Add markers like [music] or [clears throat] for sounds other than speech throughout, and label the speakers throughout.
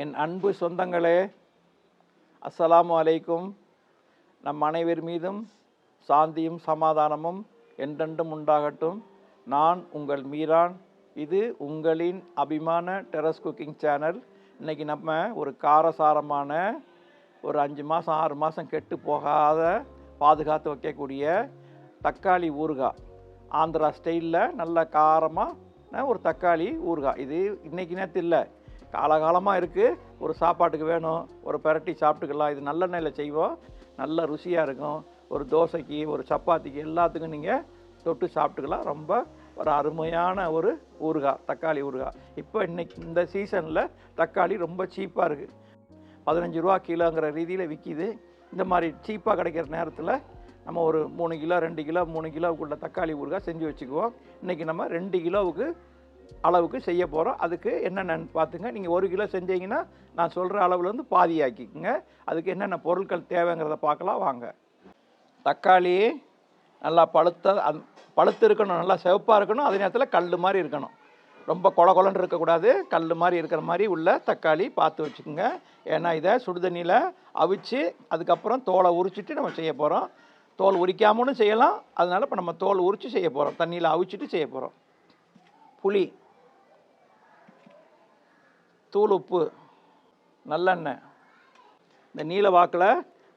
Speaker 1: என் அன்பு சொந்தங்களே அஸ்ஸலாமு அலைக்கும். நம் அனைவர் மீதும் சாந்தியும் சமாதானமும் என்றென்றும் உண்டாகட்டும். நான் உங்கள் மீரான். இது உங்களின் அபிமான டெரஸ் குக்கிங் சேனல். இன்றைக்கி நம்ம ஒரு காரசாரமான ஒரு அஞ்சு மாதம் ஆறு மாதம் கெட்டு போகாத பாதுகாத்து வைக்கக்கூடிய தக்காளி ஊறுகாய். ஆந்திரா ஸ்டைலில் நல்ல காரமாக ஒரு தக்காளி ஊறுகாய். இது இன்றைக்கி நேரத்தில் இல்லை. காலகாலமாக இருக்குது ஒரு சாப்பாட்டுக்கு வேணும் ஒரு பெரட்டி சாப்பிட்டுக்கலாம். இது நல்லெண்ணெயில் செய்வோம். நல்ல ருசியாக இருக்கும். ஒரு தோசைக்கு ஒரு சப்பாத்திக்கு எல்லாத்துக்கும் நீங்கள் தொட்டு சாப்பிட்டுக்கலாம். ரொம்ப ஒரு அருமையான ஒரு ஊறுகாய் தக்காளி ஊறுகாய். இப்போ இன்றைக்கி இந்த சீசனில் தக்காளி ரொம்ப சீப்பாக இருக்குது பதினஞ்சு ரூபா கிலோங்கிற ரீதியில் விற்கிது இந்த மாதிரி சீப்பாக கிடைக்கிற நேரத்தில் நம்ம ஒரு மூணு கிலோ ரெண்டு கிலோ மூணு கிலோவுக்குள்ள தக்காளி ஊறுகாய் செஞ்சு வச்சுக்குவோம். இன்றைக்கி நம்ம ரெண்டு கிலோவுக்கு அளவுக்கு செய்ய போகிறோம் அதுக்கு என்னென்னு பார்த்துங்க நீங்கள் ஒரு கிலோ செஞ்சீங்கன்னா நான் சொல்கிற அளவுலேருந்து பாதி ஆக்கிக்குங்க அதுக்கு என்னென்ன பொருட்கள் தேவைங்கிறத பார்க்கலாம் வாங்க. தக்காளி நல்லா பழுத்த அந் பழுத்து இருக்கணும் நல்லா சிவப்பாக இருக்கணும். அதே நேரத்தில் கல் மாதிரி இருக்கணும். ரொம்ப கொல கொலன்னு இருக்கக்கூடாது. கல் மாதிரி இருக்கிற மாதிரி உள்ள தக்காளி பார்த்து வச்சுக்கோங்க. ஏன்னா இதை சுடுதண்ணியில் அவிச்சு அதுக்கப்புறம் தோலை உரிச்சிட்டு நம்ம செய்ய போகிறோம் தோல் உரிக்காமலும் செய்யலாம். அதனால இப்போ நம்ம தோல் உரித்து செய்ய போகிறோம் தண்ணியில் அவிச்சிட்டு செய்ய போகிறோம் புளி. தூள் உப்பு நல்லெண்ணெய். இந்த நீல வாக்கில்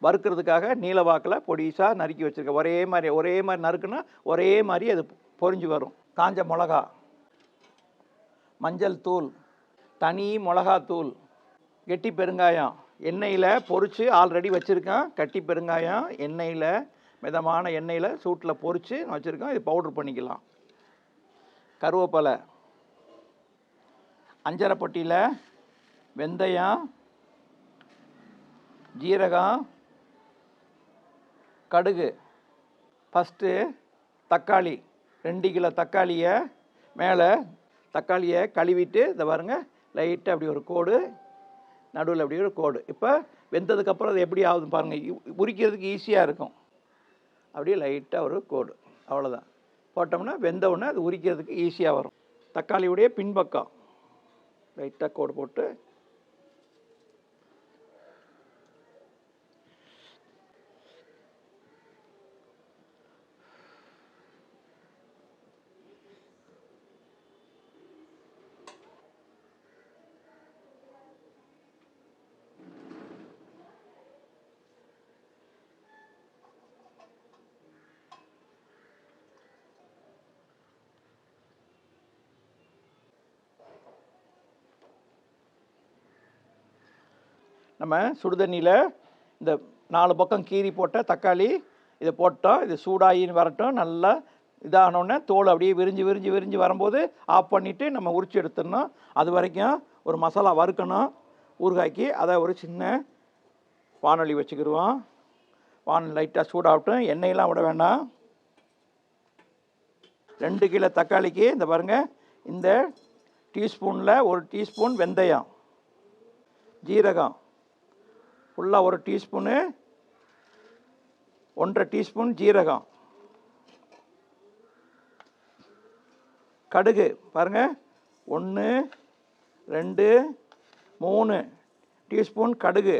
Speaker 1: வறுக்கிறதுக்காக நீல வாக்கில் பொடிசாக நறுக்கி வச்சுருக்கேன் ஒரே மாதிரி ஒரே மாதிரி நறுக்குன்னா ஒரே மாதிரி அது பொரிஞ்சு வரும். காஞ்ச மிளகா மஞ்சள் தூள் தனி மிளகாத்தூள் கெட்டி பெருங்காயம். எண்ணெயில் பொரித்து ஆல்ரெடி வச்சுருக்கேன். கட்டி பெருங்காயம் எண்ணெயில் மிதமான எண்ணெயில் சூட்டில் பொரித்து வச்சுருக்கேன். இது பவுட்ரு பண்ணிக்கலாம். கருவேப்பிலை. அஞ்சரைப்பட்டியில் வெந்தயம் ஜீரகம் கடுகு. ஃபஸ்ட்டு தக்காளி ரெண்டு கிலோ தக்காளியை மேலே தக்காளியை கழுவிட்டு இதை பாருங்கள் லைட்டாக அப்படி ஒரு கோடு நடுவில் அப்படி ஒரு கோடு. இப்போ வெந்ததுக்கப்புறம் அது எப்படி ஆகுதுன்னு பாருங்கள் உரிக்கிறதுக்கு ஈஸியாக இருக்கும். அப்படியே லைட்டாக ஒரு கோடு அவ்வளோதான் போட்டோம்னா வெந்தவுடனே அது உரிக்கிறதுக்கு ஈஸியாக வரும். தக்காளியுடைய பின்பக்கம். லைட்டாக கோடு போட்டு நம்ம சுடுதண்ணியில் இந்த நாலு பக்கம் கீறி போட்ட தக்காளி இதை போட்டோம் இது சூடாகின்னு வரட்டும் நல்லா இதானோடனே தோல் அப்படியே விரிஞ்சு விரிஞ்சு விரிஞ்சு வரும்போது ஆஃப் பண்ணிவிட்டு நம்ம உரிச்சு எடுத்துடணும். அது வரைக்கும் ஒரு மசாலா வறுக்கணும். ஊறுகாய்க்கு அதை ஒரு சின்ன வானொலி வச்சுக்கிடுவோம் வானொலி லைட்டாக சூடாகட்டும். எண்ணெயெல்லாம் விட வேண்டாம். ரெண்டு கிலோ தக்காளிக்கு இந்த பாருங்கள் இந்த டீஸ்பூனில் ஒரு டீஸ்பூன் வெந்தயம் ஜீரகம். ஃபுல்லாக ஒரு டீஸ்பூனு ஒன்றரை டீஸ்பூன் ஜீரகம். கடுகு பாருங்கள் ஒன்று ரெண்டு மூணு டீஸ்பூன் கடுகு.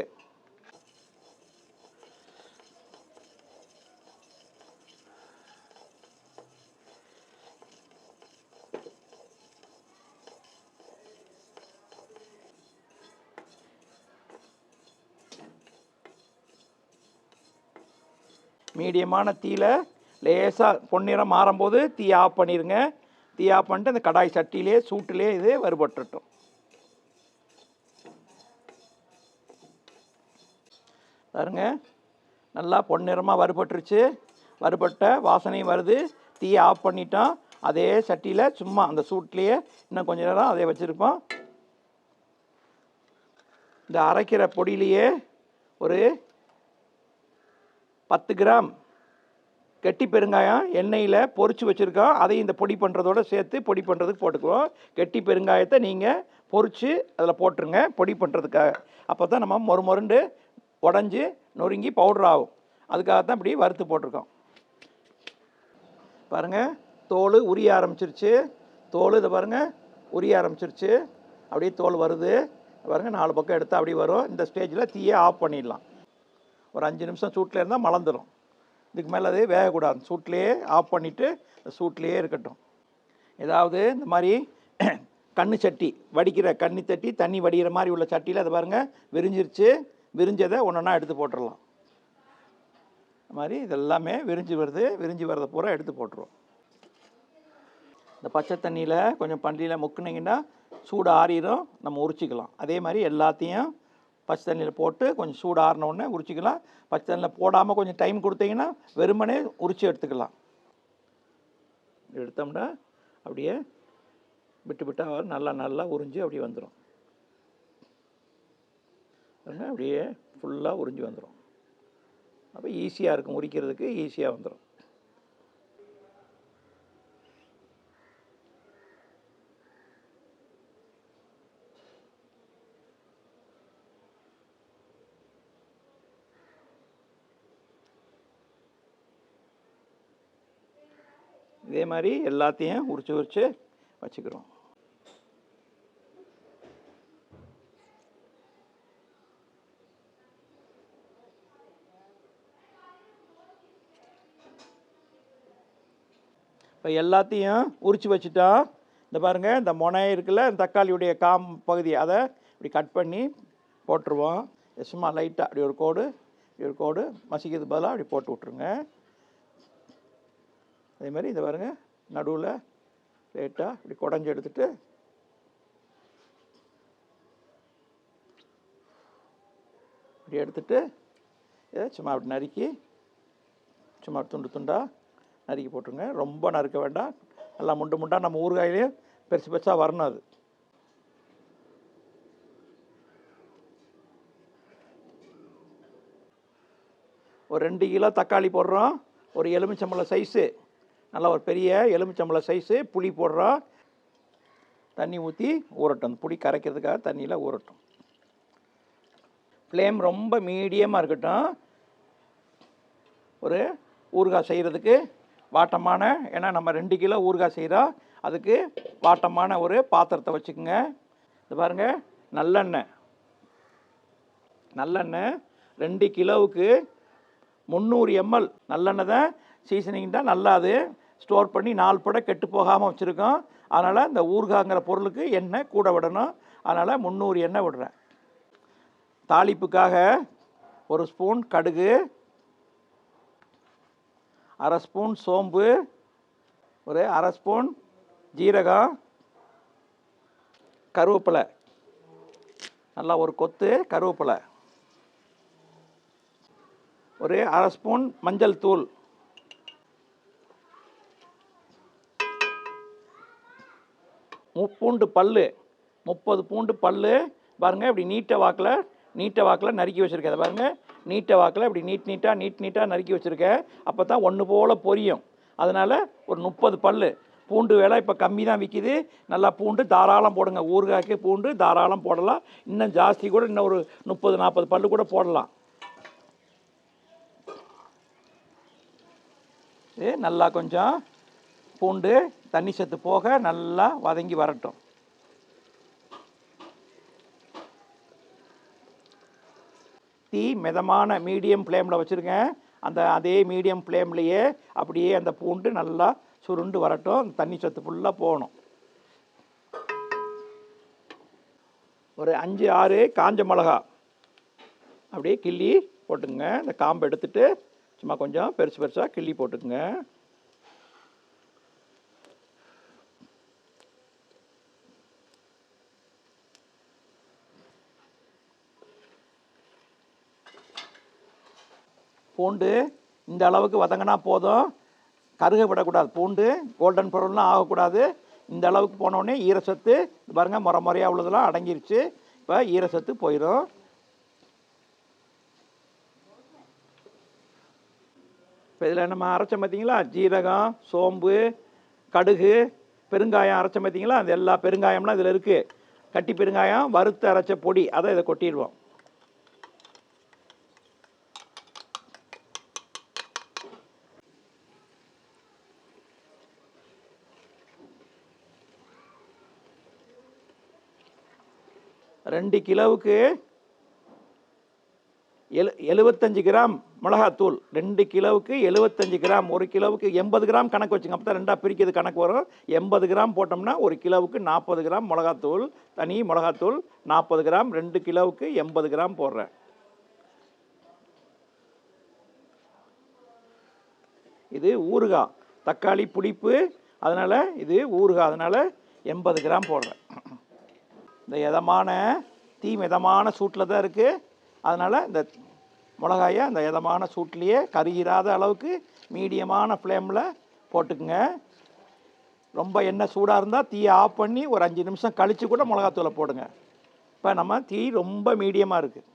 Speaker 1: மீடியமான தீயில் லேசாக பொன்னிறம் மாறும்போது தீ ஆஃப் பண்ணிடுங்க தீ ஆஃப் பண்ணிட்டு அந்த கடாய் சட்டியிலே சூட்டிலே இது வறுபட்டுட்டும். பாருங்க நல்லா பொன்னிறமாக வறுபட்டுருச்சு. வறுபட்ட வாசனையும் வருது. தீயை ஆஃப் பண்ணிட்டோம். அதே சட்டியில் சும்மா அந்த சூட்லேயே இன்னும் கொஞ்ச நேரம் அதே வச்சுருப்போம். இந்த அரைக்கிற பொடியிலேயே ஒரு பத்து கிராம் கெட்டி பெருங்காயம் எண்ணெயில் பொறிச்சு வச்சுருக்கோம். அதையும் இந்த பொடி பண்ணுறதோட சேர்த்து பொடி பண்ணுறதுக்கு போட்டுக்குவோம். கெட்டி பெருங்காயத்தை நீங்கள் பொறிச்சு அதில் போட்டுருங்க. பொடி பண்ணுறதுக்காக அப்போ தான் நம்ம மொறு மொருண்டு உடஞ்சி நொறுங்கி பவுடர் ஆகும். அதுக்காக தான் இப்படி வறுத்து போட்டிருக்கோம். பாருங்கள் தோல் உரிய ஆரம்பிச்சிருச்சு. தோல் இதை பாருங்கள் உரிய ஆரம்பிச்சிருச்சு. அப்படியே தோல் வருது. பாருங்கள் நாலு பக்கம் எடுத்து அப்படி வரும். இந்த ஸ்டேஜில் தீயை ஆஃப் பண்ணிடலாம். ஒரு அஞ்சு நிமிஷம் சூட்டில் இருந்தால் மலர்ந்துடும் இதுக்கு மேலே அது வேகக்கூடாது. சூட்லேயே ஆஃப் பண்ணிவிட்டு சூட்லேயே இருக்கட்டும். ஏதாவது இந்த மாதிரி [clears throat] கண்ணு சட்டி வடிக்கிற கண்ணி தட்டி தண்ணி வடிகிற மாதிரி உள்ள சட்டியில் அதை பாருங்கள் விரிஞ்சிருச்சு. விரிஞ்சதை ஒன்றா எடுத்து போட்டுடலாம் இந்த மாதிரி இதெல்லாமே விரிஞ்சு வருது. விரிஞ்சு வரத பூரா எடுத்து போட்டுருவோம். இந்த பச்சை தண்ணியில் கொஞ்சம் பண்டியில் முக்குனிங்கன்னா சூடு ஆறிடும் நம்ம உரிச்சிக்கலாம். அதே மாதிரி எல்லாத்தையும் பச்சை தண்ணியில் போட்டு கொஞ்சம் சூடு உடனே உரிச்சிக்கலாம். பச்சை தண்ணியில் போடாமல் கொஞ்சம் டைம் கொடுத்தீங்கன்னா வெறுமனே உரிச்சு எடுத்துக்கலாம். எடுத்தோம்னா அப்படியே விட்டு விட்டா நல்லா நல்லா உறிஞ்சி அப்படியே வந்துடும் அப்படியே ஃபுல்லாக உறிஞ்சி வந்துடும் அப்போ ஈஸியாக இருக்கும் உரிக்கிறதுக்கு ஈஸியாக வந்துடும் இதே மாதிரி எல்லாத்தையும் உரிச்சு உரிச்சு வச்சுக்கிறோம். இப்போ எல்லாத்தையும் உரிச்சு வச்சுட்டா இந்த பாருங்கள் இந்த முனை இருக்குல்ல இந்த தக்காளியுடைய காம் பகுதி அதை இப்படி கட் பண்ணி போட்டுருவோம். சும்மா லைட்டாக அப்படி ஒரு கோடு இப்படி ஒரு கோடு மசிக்கிறது பதிலாக அப்படி போட்டு விட்ருங்க அதே மாதிரி இந்த பாருங்கள் நடுவில் லேட்டாக இப்படி குடஞ்சி எடுத்துட்டு இப்படி எடுத்துட்டு இதை சும்மா அப்படி நறுக்கி சும்மா துண்டு துண்டாக நறுக்கி போட்டுருங்க. ரொம்ப நறுக்க வேண்டாம். நல்லா முண்டு முண்டாக நம்ம ஊறுகாயிலையும் பெருசு பெருசாக வரணும் அது. ஒரு ரெண்டு கிலோ தக்காளி போடுறோம். ஒரு எலுமிச்சம்பழம் சைஸு நல்லா ஒரு பெரிய எலுமிச்சம்பழம் சைஸு புளி போடுறோம் தண்ணி ஊற்றி ஊறட்டும். புளி கரைக்கிறதுக்காக தண்ணியில் ஊறட்டும். ஃப்ளேம் ரொம்ப மீடியமாக இருக்கட்டும். ஒரு ஊறுகாய் செய்கிறதுக்கு வாட்டமான ஏன்னா நம்ம ரெண்டு கிலோ ஊறுகாய் செய்கிறோம் அதுக்கு வாட்டமான ஒரு பாத்திரத்தை வச்சுக்கோங்க. இது பாருங்கள் நல்லெண்ணெய். நல்லெண்ணெய் ரெண்டு கிலோவுக்கு முந்நூறு எம்எல் நல்லெண்ணெய் தான் சீசனிங் தான் நல்லா அது. ஸ்டோர் பண்ணி நாலு படம் கெட்டு போகாமல் வச்சுருக்கோம். அதனால் இந்த ஊறுகாங்கிற பொருளுக்கு எண்ணெய் கூட விடணும். அதனால் முந்நூறு எண்ணெய் விடுறேன். தாளிப்புக்காக ஒரு ஸ்பூன் கடுகு அரை ஸ்பூன் சோம்பு ஒரு அரை ஸ்பூன் ஜீரகம் கருவேப்பிலை. நல்லா ஒரு கொத்து கருவேப்பிலை. ஒரு அரை ஸ்பூன் மஞ்சள் தூள். மு- பூண்டு பல்லு. முப்பது பூண்டு பல்லு. பாருங்கள் இப்படி நீட்ட வாக்கில் நீட்ட வாக்கில் நறுக்கி வச்சுருக்கேன். அதை பாருங்கள் நீட்ட வாக்கில் இப்படி நீட் நீட்டாக நீட் நீட்டாக நறுக்கி வச்சுருக்கேன். அப்போ தான் ஒன்று போல் பொரியும். அதனால் ஒரு முப்பது பல்லு. பூண்டு விலை இப்போ கம்மி தான் விற்கிது நல்லா பூண்டு தாராளம் போடுங்க. ஊறுகாய்க்கு பூண்டு தாராளம் போடலாம். இன்னும் ஜாஸ்தி கூட இன்னும் ஒரு முப்பது நாற்பது பல்லு கூட போடலாம். இது நல்லா கொஞ்சம் பூண்டு தண்ணி சத்து போக நல்லா வதங்கி வரட்டும். தீ மிதமான மீடியம் ஃப்ளேமில் வச்சுருங்க. அந்த அதே மீடியம் ஃப்ளேம்லேயே அப்படியே அந்த பூண்டு நல்லா சுருண்டு வரட்டும். அந்த தண்ணி சத்து ஃபுல்லாக போகணும். ஒரு அஞ்சு ஆறு காஞ்ச மிளகா அப்படியே கிள்ளி போட்டுங்க இந்த காம்பை எடுத்துகிட்டு சும்மா கொஞ்சம் பெருசு பெருசாக கிள்ளி போட்டுக்குங்க. பூண்டு இந்த அளவுக்கு வதங்கினா போதும். கருக விடக்கூடாது பூண்டு கோல்டன் பொருள்லாம் ஆகக்கூடாது. இந்த அளவுக்கு போனோடனே ஈரசத்து இது பாருங்க முறை முறையாக உள்ளதெல்லாம் அடங்கிருச்சு. இப்போ ஈரசத்து போயிடும் இப்போ இதில் நம்ம அரைச்சோம் பார்த்தீங்களா ஜீரகம் சோம்பு கடுகு பெருங்காயம் அரைச்சோம் பார்த்தீங்களா அது எல்லா பெருங்காயம்லாம் இதில் இருக்குது கட்டி பெருங்காயம் வறுத்து அரைச்ச பொடி அதை இதை கொட்டிடுவோம். ரெண்டு கிலோவுக்கு எழு எழுபத்தஞ்சு கிராம் மிளகாத்தூள். ரெண்டு கிலோவுக்கு எழுபத்தஞ்சு கிராம் ஒரு கிலோவுக்கு எண்பது கிராம் கணக்கு வச்சுங்க. அப்போ தான் ரெண்டாக பிரிக்கிறது கணக்கு வரும். எண்பது கிராம் போட்டோம்னா ஒரு கிலோவுக்கு நாற்பது கிராம் மிளகாத்தூள் தனி மிளகாத்தூள் நாற்பது கிராம் ரெண்டு கிலோவுக்கு எண்பது கிராம் போடுறேன். இது ஊறுகாய். தக்காளி புளிப்பு அதனால் இது ஊறுகாய். அதனால் எண்பது கிராம் போடுறேன். இந்த இதமான தீ மிதமான சூட்டில் தான் இருக்குது அதனால் இந்த மிளகாயை அந்த இதமான சூட்லேயே கருகிராத அளவுக்கு மீடியமான ஃப்ளேமில் போட்டுக்குங்க. ரொம்ப எண்ணெய் சூடாக இருந்தால் தீயை ஆஃப் பண்ணி ஒரு அஞ்சு நிமிஷம் கழித்து கூட மிளகாத்தூளை போடுங்க. இப்போ நம்ம தீ ரொம்ப மீடியமாக இருக்குது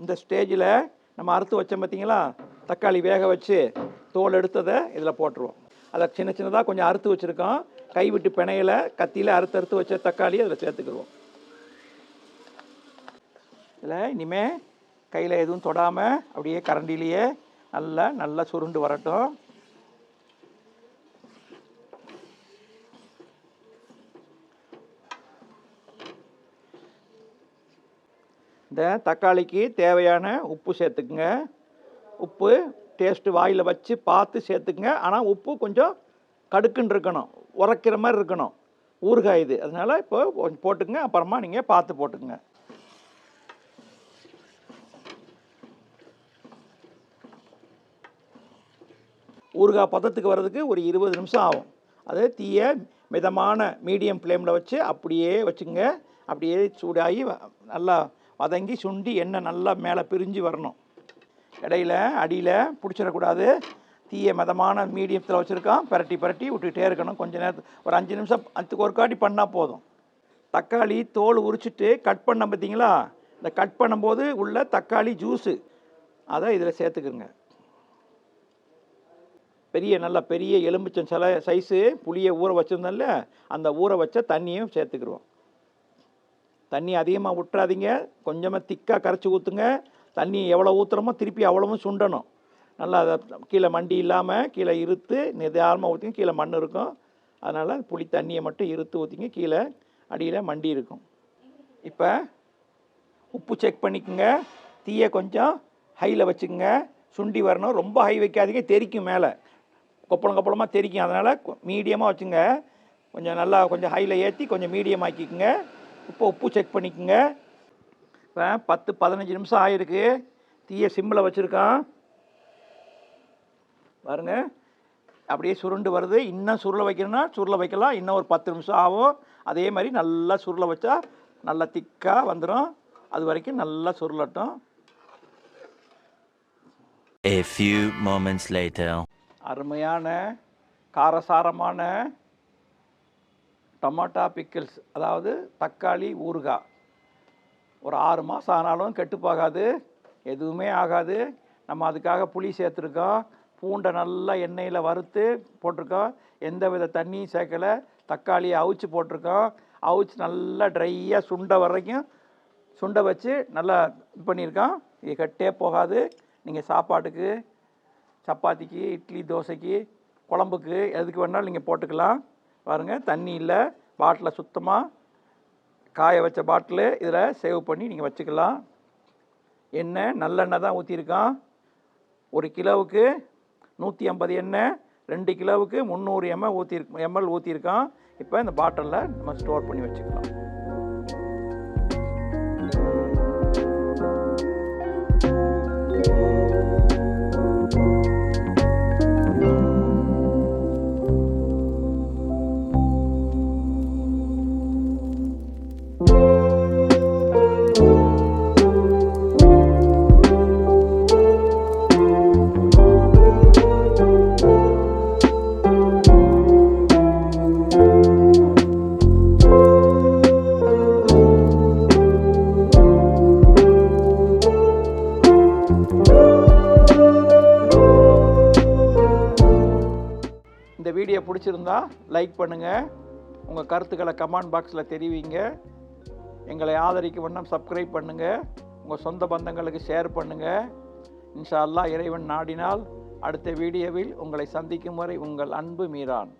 Speaker 1: இந்த ஸ்டேஜில் நம்ம அறுத்து வச்சோம் பார்த்தீங்களா? தக்காளி வேக வச்சு தோல் எடுத்ததை இதில் போட்டுருவோம். அதை சின்ன சின்னதாக கொஞ்சம் அறுத்து வச்சுருக்கோம். கை விட்டு கத்தியில் அறுத்து அறுத்து வச்ச தக்காளி அதில் சேர்த்துக்கிடுவோம். இதில் இனிமேல் கையில் எதுவும் தொடாமல் அப்படியே கரண்டிலேயே நல்லா நல்லா சுருண்டு வரட்டும். இந்த தக்காளிக்கு தேவையான உப்பு சேர்த்துக்குங்க. உப்பு டேஸ்ட்டு வாயில் வச்சு பார்த்து சேர்த்துக்குங்க. ஆனால் உப்பு கொஞ்சம் கடுக்குன்னு இருக்கணும். உரைக்கிற மாதிரி இருக்கணும். ஊறுகாய் இது. அதனால் இப்போ கொஞ்சம் போட்டுக்குங்க. அப்புறமா நீங்கள் பார்த்து போட்டுக்குங்க. ஊறுகாய் பதத்துக்கு வர்றதுக்கு ஒரு இருபது நிமிஷம் ஆகும். அது தீயை மிதமான மீடியம் ஃப்ளேமில் வச்சு அப்படியே வச்சுங்க. அப்படியே சூடாகி நல்லா வதங்கி சுண்டி எண்ணெய் நல்லா மேலே பிரிஞ்சு வரணும். இடையில அடியில் பிடிச்சிடக்கூடாது. தீயை மிதமான மீடியத்தில் வச்சுருக்கான். பரட்டி பரட்டி விட்டுக்கிட்டே இருக்கணும். கொஞ்ச நேரத்து ஒரு அஞ்சு நிமிஷம் அதுக்கு ஒரு காட்டி பண்ணால் போதும். தக்காளி தோல் உரிச்சிட்டு கட் பண்ண பார்த்தீங்களா? இந்த கட் பண்ணும்போது உள்ள தக்காளி ஜூஸு அதை இதில் சேர்த்துக்குங்க. பெரிய நல்ல பெரிய எலும்பிச்சம் சில சைஸு புளியை ஊற வச்சுருந்தோம்ல அந்த ஊற வச்ச தண்ணியும் சேர்த்துக்கிடுவோம். தண்ணி அதிகமாக விட்டுறாதீங்க கொஞ்சமாக திக்காக கரைச்சி ஊற்றுங்க தண்ணி எவ்வளோ ஊற்றுறோமோ திருப்பி அவ்வளவும் சுண்டணும். நல்லா அதை கீழே மண்டி இல்லாமல் கீழே இருத்து நிதானமாக ஊற்றிங்க கீழே மண் இருக்கும். அதனால் புளி தண்ணியை மட்டும் இருத்து ஊற்றிங்க கீழே அடியில் மண்டி இருக்கும். இப்போ உப்பு செக் பண்ணிக்கோங்க. தீயை கொஞ்சம் ஹையில் வச்சுக்கோங்க. சுண்டி வரணும். ரொம்ப ஹை வைக்காதீங்க. தெறிக்கும் மேலே. கொப்பளம் கொப்பளமாக தெறிக்கும் அதனால் மீடியமாக வச்சுங்க. கொஞ்சம் நல்லா கொஞ்சம் ஹையில் ஏற்றி கொஞ்சம் மீடியம் ஆக்கிக்கோங்க. இப்போ உப்பு செக் பண்ணிக்கோங்க. இப்போ பத்து பதினஞ்சு நிமிஷம் ஆயிருக்கு. தீயை சிம்மில் வச்சுருக்கான். பாருங்க. அப்படியே சுருண்டு வருது. இன்னும் சுருள வைக்கணும்னா சுருள வைக்கலாம். இன்னும் ஒரு பத்து நிமிஷம் ஆகும். அதே மாதிரி நல்லா சுருள வச்சா நல்லா திக்காக வந்துடும் அது வரைக்கும் நல்லா சுருளட்டும்.
Speaker 2: A few moments later.
Speaker 1: அருமையான காரசாரமான டொமேட்டோ பிக்கிள்ஸ் அதாவது தக்காளி ஊறுகாய். ஒரு ஆறு மாதம் ஆனாலும் கெட்டு போகாது. எதுவுமே ஆகாது. நம்ம அதுக்காக புளி சேர்த்துருக்கோம். பூண்டை நல்லா எண்ணெயில் வறுத்து போட்டிருக்கோம். எந்த வித தண்ணியும் சேர்க்கலை. தக்காளியை அவிச்சு போட்டிருக்கோம். அவிச்சு நல்லா ட்ரையாக சுண்ட வரைக்கும் சுண்டை வச்சு நல்லா இது பண்ணியிருக்கோம். இது கெட்டே போகாது. நீங்கள் சாப்பாட்டுக்கு சப்பாத்திக்கு இட்லி தோசைக்கு குழம்புக்கு எதுக்கு வேணாலும் நீங்கள் போட்டுக்கலாம். பாருங்கள் தண்ணி இல்லை. பாட்டில் சுத்தமாக காய வச்ச பாட்டிலு இதில் சேவ் பண்ணி நீங்கள் வச்சுக்கலாம். எண்ணெய் நல்லெண்ணெய் தான் ஊற்றிருக்கான் ஒரு கிலோவுக்கு நூற்றி ஐம்பது எண்ணெய் ரெண்டு கிலோவுக்கு முந்நூறு எம்எல் ஊற்றிருக்கு எம்எல் ஊற்றிருக்கான் இப்போ இந்த பாட்டிலில் நம்ம ஸ்டோர் பண்ணி வச்சுக்கலாம். லைக் பண்ணுங்கள் உங்கள் கருத்துக்களை கமெண்ட் பாக்ஸில் தெரிவிங்க. எங்களை ஆதரிக்க வண்ணம் சப்ஸ்கிரைப் பண்ணுங்கள் உங்கள் சொந்த பந்தங்களுக்கு ஷேர் பண்ணுங்கள் இன்ஷா அல்லாஹ் இறைவன் நாடினால் அடுத்த வீடியோவில் உங்களை சந்திக்கும் வரை உங்கள் அன்பு மீரான்.